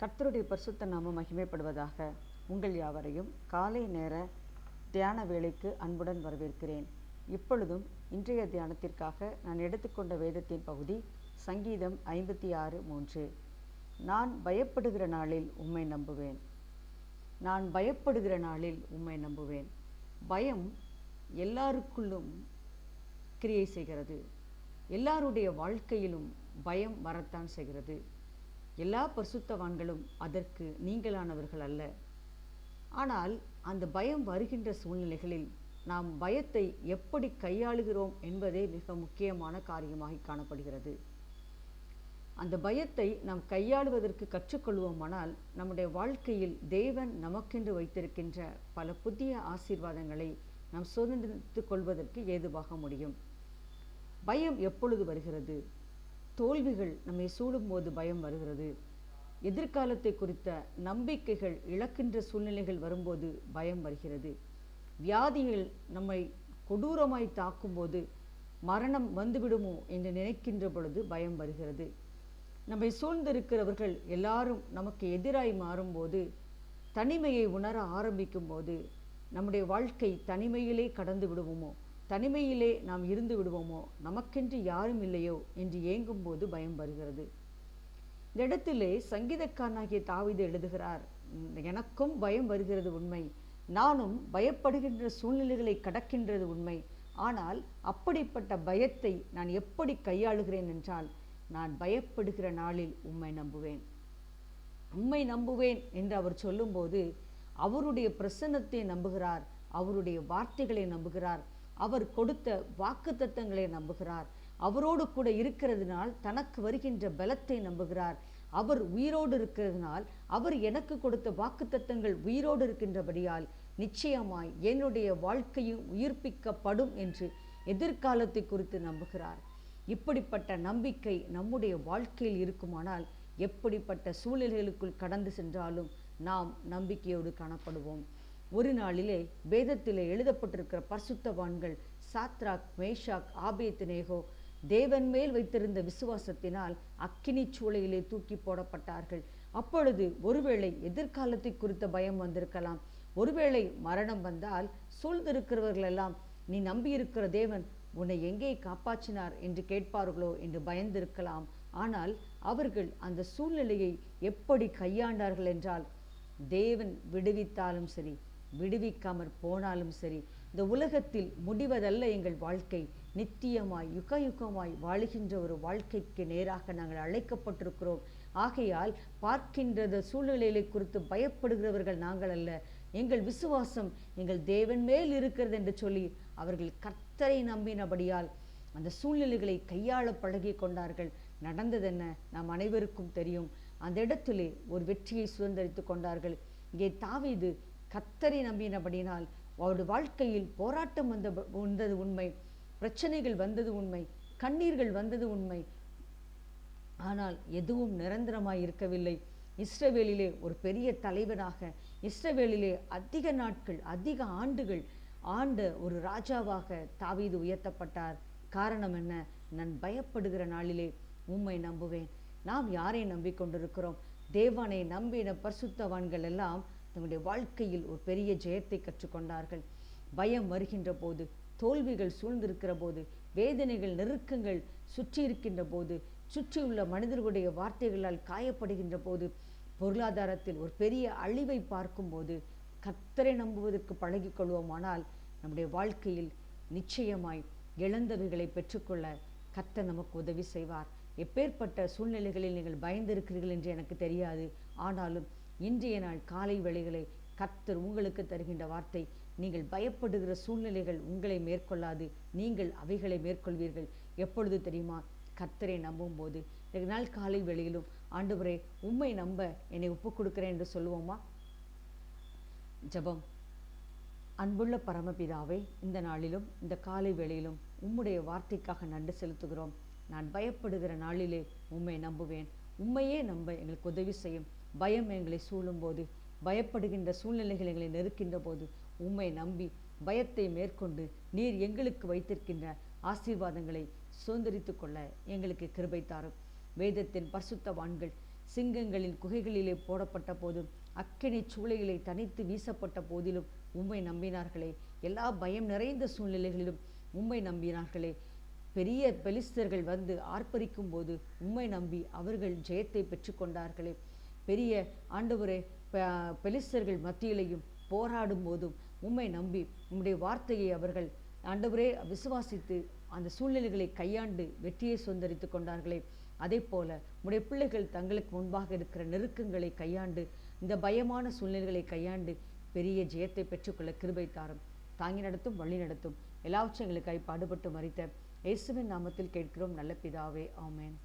கர்த்தருடைய பரிசுத்த நாமம் மகிமைப்படுவதாக உங்கள் யாவரையும் காலை நேர தியான வேலைக்கு அன்புடன் வரவேற்கிறேன். இப்பொழுதும் இன்றைய தியானத்திற்காக நான் எடுத்துக்கொண்ட வேதத்தின் பகுதி சங்கீதம் ஐம்பத்தி ஆறு மூன்று. நான் பயப்படுகிற நாளில் உம்மை நம்புவேன். நான் பயப்படுகிற நாளில் உம்மை நம்புவேன். பயம் எல்லாருக்குள்ளும் கிரியை செய்கிறது. எல்லாருடைய வாழ்க்கையிலும் பயம் வரத்தான் செய்கிறது. எல்லா பரிசுத்தவான்களும் அதற்கு நீங்களானவர்கள் அல்ல. ஆனால் அந்த பயம் வருகின்ற சூழ்நிலைகளில் நாம் பயத்தை எப்படி கையாளுகிறோம் என்பதே மிக முக்கியமான காரியமாக காணப்படுகிறது. அந்த பயத்தை நாம் கையாளுவதற்கு கற்றுக்கொள்வோமானால் நம்முடைய வாழ்க்கையில் தேவன் நமக்கென்று வைத்திருக்கின்ற பல புதிய ஆசீர்வாதங்களை நாம் சுதந்திரித்துக் கொள்வதற்கு ஏதுவாக முடியும். பயம் எப்பொழுது வருகிறது? தோல்விகள் நம்மை சூழும்போது பயம் வருகிறது. எதிர்காலத்தை குறித்த நம்பிக்கைகள் இழக்கின்ற சூழ்நிலைகள் வரும்போது பயம் வருகிறது. வியாதிகள் நம்மை கொடூரமாய் தாக்கும்போது மரணம் வந்துவிடுமோ என்று நினைக்கின்ற பொழுது பயம் வருகிறது. நம்மை சூழ்ந்திருக்கிறவர்கள் எல்லாரும் நமக்கு எதிராய் மாறும்போது தனிமையை உணர ஆரம்பிக்கும் போது நம்முடைய வாழ்க்கை தனிமையிலே கடந்து விடுவோமோ? தனிமையிலே நாம் இருந்து விடுவோமோ? நமக்கென்று யாரும் இல்லையோ? என்று ஏங்கும் போது பயம் வருகிறது. இந்த இடத்திலே சங்கீதக்காரனாகிய தாவிது எழுதுகிறார் எனக்கும் பயம் வருகிறது உண்மை. நானும் பயப்படுகின்ற சூழ்நிலைகளை கடக்கின்றது உண்மை. ஆனால் அப்படிப்பட்ட பயத்தை நான் எப்படி கையாளுகிறேன் என்றால் நான் பயப்படுகிற நாளில் உம்மை நம்புவேன். உம்மை நம்புவேன் என்று அவர் சொல்லும்போது அவருடைய பிரசன்னத்தை நம்புகிறார் அவருடைய வார்த்தைகளை நம்புகிறார். அவர் கொடுத்த வாக்கு தத்தங்களை நம்புகிறார். அவரோடு கூட இருக்கிறதுனால் தனக்கு வருகின்ற பலத்தை நம்புகிறார். அவர் உயிரோடு இருக்கிறதுனால் அவர் எனக்கு கொடுத்த வாக்கு தத்தங்கள் உயிரோடு இருக்கின்றபடியால் நிச்சயமாய் என்னுடைய வாழ்க்கையும் உயிர்ப்பிக்கப்படும் என்று எதிர்காலத்தை குறித்து நம்புகிறார். இப்படிப்பட்ட நம்பிக்கை நம்முடைய வாழ்க்கையில் இருக்குமானால் எப்படிப்பட்ட சூழ்நிலைகளுக்குள் கடந்து சென்றாலும் நாம் நம்பிக்கையோடு காணப்படுவோம். ஒரு நாளிலே வேதத்திலே எழுதப்பட்டிருக்கிற பரிசுத்தவான்கள் சாத்ராக் மேஷாக் ஆபேத்நேகோ தேவன் மேல் வைத்திருந்த விசுவாசத்தினால் அக்கினி சூளையிலே தூக்கி போடப்பட்டார்கள். அப்பொழுது ஒருவேளை எதிர்காலத்தை குறித்த பயம் வந்திருக்கலாம். ஒருவேளை மரணம் வந்தால் சூழ்ந்திருக்கிறவர்களெல்லாம் நீ நம்பியிருக்கிற தேவன் உன்னை எங்கே காப்பாற்றினார் என்று கேட்பார்களோ? என்று பயந்திருக்கலாம். ஆனால் அவர்கள் அந்த சூழ்நிலையை எப்படி கையாண்டார்கள் என்றால் தேவன் விடுவித்தாலும் சரி விடுவிக்காமற் போனாலும் சரி இந்த உலகத்தில் முடிவதல்ல எங்கள் வாழ்க்கை. நித்தியமாய் யுக யுகமாய் வாழுகின்ற ஒரு வாழ்க்கைக்கு நேராக நாங்கள் அழைக்கப்பட்டிருக்கிறோம். ஆகையால் பார்க்கின்றது சூழ்நிலைகளை குறித்து பயப்படுகிறவர்கள் நாங்கள் அல்ல. எங்கள் விசுவாசம் எங்கள் தேவன் மேல் இருக்கிறது என்று சொல்லி அவர்கள் கர்த்தரை நம்பினபடியால் அந்த சூழ்நிலைகளை கையாள பழகி கொண்டார்கள். நடந்ததென்ன நாம் அனைவருக்கும் தெரியும். அந்த இடத்திலே ஒரு வெற்றியை சுதந்திரித்து கொண்டார்கள். இங்கே தாவீது கத்தரை நம்பினபடினால் அவருடைய வாழ்க்கையில் போராட்டம் வந்த வந்தது உண்மை பிரச்சனைகள் வந்தது உண்மை கண்ணீர்கள் வந்தது உண்மை. ஆனால் எதுவும் நிரந்தரமாய் இருக்கவில்லை. இஸ்ரவேலிலே ஒரு பெரிய தலைவனாக இஸ்ரவேலிலே அதிக நாட்கள் அதிக ஆண்டுகள் ஆண்ட ஒரு ராஜாவாக தாவீது உயர்த்தப்பட்டார். காரணம் என்ன? நான் பயப்படுகிற நாளிலே உம்மை நம்புவேன். நாம் யாரை நம்பிக்கொண்டிருக்கிறோம்? தேவானை நம்பின பரிசுத்தவான்கள் எல்லாம் தங்களுடைய வாழ்க்கையில் ஒரு பெரிய ஜெயத்தை கற்றுக்கொண்டார்கள். பயம் வருகின்ற போது தோல்விகள் சூழ்ந்திருக்கிற போது வேதனைகள் நெருக்கங்கள் சுற்றி இருக்கின்ற போது சுற்றியுள்ள மனிதர்களுடைய வார்த்தைகளால் காயப்படுகின்ற போது பொருளாதாரத்தில் ஒரு பெரிய அழிவை பார்க்கும்போது கத்தரை நம்புவதற்கு பழகி கொள்வோமானால் நம்முடைய வாழ்க்கையில் நிச்சயமாய் இழந்தவைகளை பெற்றுக்கொள்ள கத்த நமக்கு உதவி செய்வார். எப்பேற்பட்ட சூழ்நிலைகளில் நீங்கள் பயந்திருக்கிறீர்கள் என்று எனக்கு தெரியாது. ஆனாலும் இன்றைய நாள் காலை வேளைகளை கர்த்தர் உங்களுக்கு தருகின்ற வார்த்தை. நீங்கள் பயப்படுகிற சூழ்நிலைகள் உங்களை மேற்கொள்ளாது. நீங்கள் அவைகளை மேற்கொள்வீர்கள். எப்பொழுது தெரியுமா? கர்த்தரை நம்பும் போது நாள் காலை வேளையிலும் ஆண்டவரே உண்மை நம்ப என்னை ஒப்புக் கொடுக்கிறேன் என்று சொல்லுவோமா? ஜபம். அன்புள்ள பரமபிதாவை இந்த நாளிலும் இந்த காலை வேளையிலும் உம்முடைய வார்த்தைக்காக நன்றி செலுத்துகிறோம். நான் பயப்படுகிற நாளிலே உம்மை நம்புவேன். உண்மையே நம்ப எங்களுக்கு உதவி செய்யும். பயம் எங்களை சூழும்போது பயப்படுகின்ற சூழ்நிலைகள் எங்களை நெருக்கின்ற போது உம்மை நம்பி பயத்தை மேற்கொண்டு நீர் எங்களுக்கு வைத்திருக்கின்ற ஆசீர்வாதங்களை சுதந்திரித்து கொள்ள எங்களுக்கு கிருபை தாரும். வேதத்தின் பரிசுத்தவான்கள் சிங்கங்களின் குகைகளிலே போடப்பட்ட போதும் அக்கினி சூளைகளை தனித்து வீசப்பட்ட போதிலும் உம்மை நம்பினார்களே. எல்லா பயம் நிறைந்த சூழ்நிலைகளிலும் உம்மை நம்பினார்களே. பெரிய பெலிஸ்தர்கள் வந்து ஆர்ப்பரிக்கும் போது உம்மை நம்பி அவர்கள் ஜெயத்தை பெற்றுக்கொண்டார்களே பெரிய ஆண்டவரே பெலிஸ்தர்கள் மத்தியிலையும் போராடும் போதும் உம்மை நம்பி உம்முடைய வார்த்தையை அவர்கள் ஆண்டவரே விசுவாசித்து அந்த சூழ்நிலைகளை கையாண்டு வெற்றியை சுந்தரித்து கொண்டார்களே. அதே போல உடைய பிள்ளைகள் தங்களுக்கு முன்பாக இருக்கிற நெருக்கங்களை கையாண்டு இந்த பயமான சூழ்நிலைகளை கையாண்டு பெரிய ஜெயத்தை பெற்றுக்கொள்ள கிருபை தாரும். தாங்கி நடத்தும் வழி நடத்தும் எல்லாவற்றையும் எங்களுக்காய் பாடுபட்டு மறித்த இயேசுவின் நாமத்தில் கேட்கிறோம். நல்ல பிதாவே ஆமேன்.